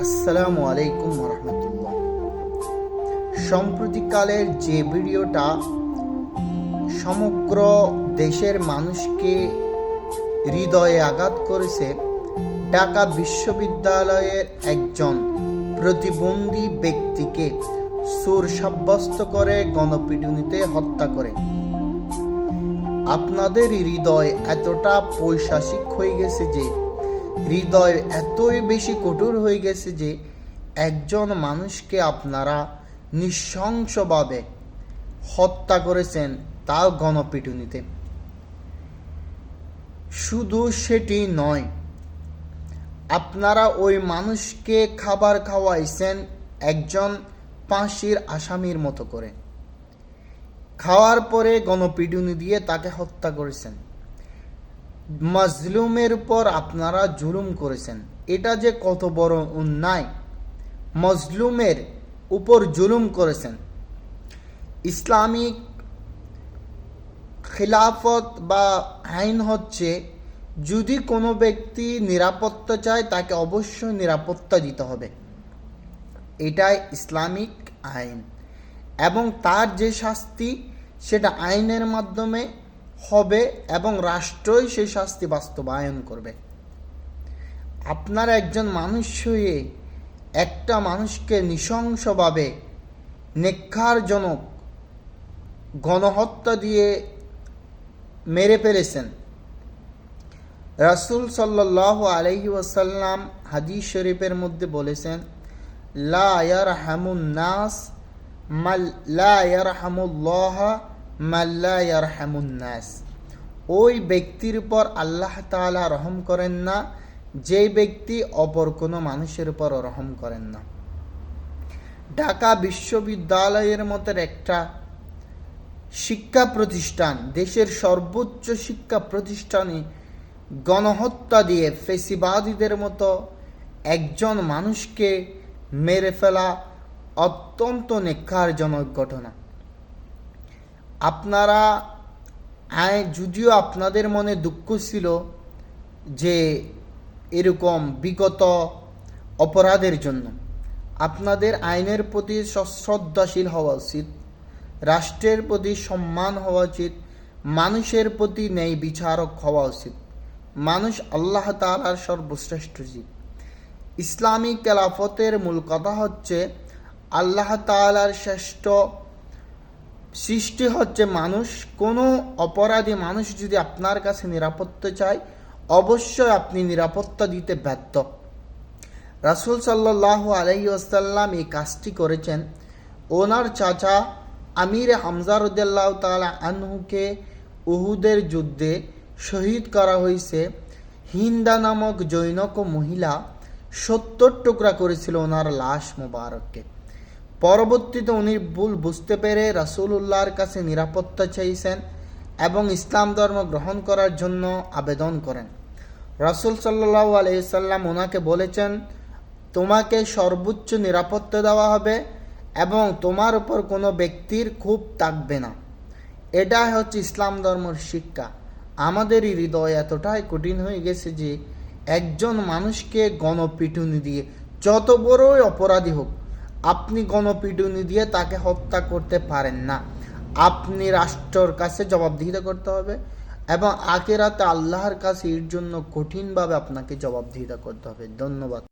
আসসালামু আলাইকুম রহমতুল্লাহ সম্প্রতিকালের যে ভিডিওটা সমগ্র দেশের মানুষকে হৃদয়ে আঘাত করেছে, ঢাকা বিশ্ববিদ্যালয়ের একজন প্রতিবন্ধী ব্যক্তিকে সুর সাব্যস্ত করে গণপিটুনিতে হত্যা করে। আপনাদের হৃদয় এতটা পৈশাসিক হয়ে গেছে যে হৃদয় এতই বেশি কঠোর হয়ে গেছে যে একজন মানুষকে আপনারা নৃশংসভাবে হত্যা করেছেন তাও গণপিটুনিতে। শুধু সেটি নয়, আপনারা ওই মানুষকে খাবার খাওয়াইছেন একজন ফাঁসির আসামির মতো করে। খাওয়ার পরে গণপিটুনি দিয়ে তাকে হত্যা করেছেন। মাজলুমের উপর আপনারা জুলুম করেছেন। এটা যে কত বড় অন্যায়। মজলুমের উপর জুলুম করেছেন। ইসলামিক খিলাফত বা আইন হচ্ছে, যদি কোনো ব্যক্তি নিরাপত্তা চায়, তাকে অবশ্যই নিরাপত্তা দিতে হবে। এটাই ইসলামিক আইন। এবং তার যে শাস্তি, সেটা আইনের মাধ্যমে হবে এবং রাষ্ট্রই সেই শাস্তি বাস্তবায়ন করবে। আপনার একজন মানুষ হয়ে একটা মানুষকে নৃশংসভাবে নেক্ষারজনক গণহত্যা দিয়ে মেরে ফেলেছেন। রাসুল সাল্লাহ আলহি ওয়াসাল্লাম হাদিস শরীফের মধ্যে বলেছেন, লা ইয়ারহামুন নাস মাল লা মাল্লা ইয়ারহামুন নাস। ওই ব্যক্তির উপর আল্লাহ তাআলা রহম করেন না যে ব্যক্তি অপর কোনো মানুষের উপর রহম করেন না। ঢাকা বিশ্ববিদ্যালয়ের মতের একটা শিক্ষা প্রতিষ্ঠান, দেশের সর্বোচ্চ শিক্ষা প্রতিষ্ঠানে গণহত্যা দিয়ে ফেসিবাদীদের মতো একজন মানুষকে মেরে ফেলা অত্যন্ত নেক্ষারজনক ঘটনা। আপনারা যদিও আপনাদের মনে দুঃখ ছিল যে এরকম বিগত অপরাধের জন্য, আপনাদের আইনের প্রতি শ্রদ্ধাশীল হওয়া উচিত, রাষ্ট্রের প্রতি সম্মান হওয়া উচিত, মানুষের প্রতি ন্যায় বিচারক হওয়া উচিত। মানুষ আল্লাহ তালার সর্বশ্রেষ্ঠ জীব। ইসলামী খেলাফতের মূল কথা হচ্ছে, আল্লাহ তালার শ্রেষ্ঠ সৃষ্টি হচ্ছে মানুষ। কোনো অপরাধী মানুষ যদি আপনার কাছে নিরাপত্তা চায়, অবশ্যই আপনি নিরাপত্তা দিতে ব্যর্থ। রাসুল সাল্লাহ আলহি আসাল্লাম এই কাজটি করেছেন। ওনার চাচা আমির হামজারুদ্দাল্লাহ তালা আনহুকে উহুদের যুদ্ধে শহীদ করা হয়েছে। হিন্দা নামক জৈনক মহিলা সত্তর টুকরা করেছিল ওনার লাশ মোবারককে। পরবর্তীতে উনি ভুল বুঝতে পেরে রাসুলুল্লাহর কাছে নিরাপত্তা চাইছেন এবং ইসলাম ধর্ম গ্রহণ করার জন্য আবেদন করেন। রাসুল সাল্লাহ আলহিসাল্লাম ওনাকে বলেছেন, তোমাকে সর্বোচ্চ নিরাপত্তা দেওয়া হবে এবং তোমার উপর কোনো ব্যক্তির খুব থাকবে না। এটা হচ্ছে ইসলাম ধর্মের শিক্ষা। আমাদেরই হৃদয় এতটাই কঠিন হয়ে গেছে যে একজন মানুষকে গণপিটুনি দিয়ে যত বড়ই অপরাধী হোক আপনি গণপিটুনি দিয়ে তাকে হত্যা করতে পারেন না। আপনি রাষ্ট্রর কাছে জবাবদিহিতা করতে হবে এবং আখেরাতে আল্লাহর কাছে এর জন্য কঠিনভাবে আপনাকে জবাবদিহিতা করতে হবে। ধন্যবাদ।